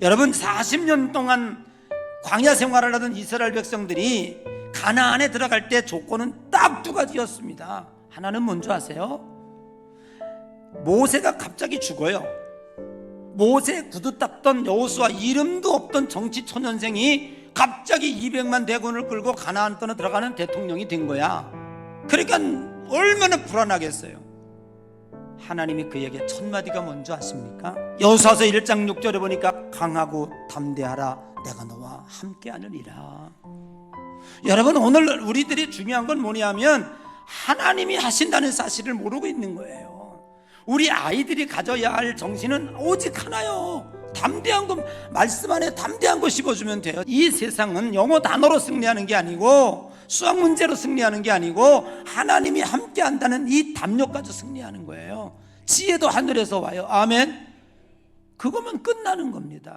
여러분 40년 동안 광야 생활을 하던 이스라엘 백성들이 가나안에 들어갈 때 조건은 딱 두 가지였습니다. 하나는 뭔지 아세요? 모세가 갑자기 죽어요. 모세 구두 닦던 여호수아 이름도 없던 정치 초년생이 갑자기 200만 대군을 끌고 가나안 떠나 들어가는 대통령이 된 거야. 그러니까 얼마나 불안하겠어요. 하나님이 그에게 첫 마디가 뭔지 아십니까? 여호수아서 1장 6절에 보니까 강하고 담대하라 내가 너와 함께 하느니라. 여러분 오늘 우리들이 중요한 건 뭐냐면 하나님이 하신다는 사실을 모르고 있는 거예요. 우리 아이들이 가져야 할 정신은 오직 하나요. 담대한 거 말씀 안에 담대한 거 씹어주면 돼요. 이 세상은 영어 단어로 승리하는 게 아니고 수학 문제로 승리하는 게 아니고 하나님이 함께 한다는 이 담력 가지고 승리하는 거예요. 지혜도 하늘에서 와요. 아멘. 그거면 끝나는 겁니다.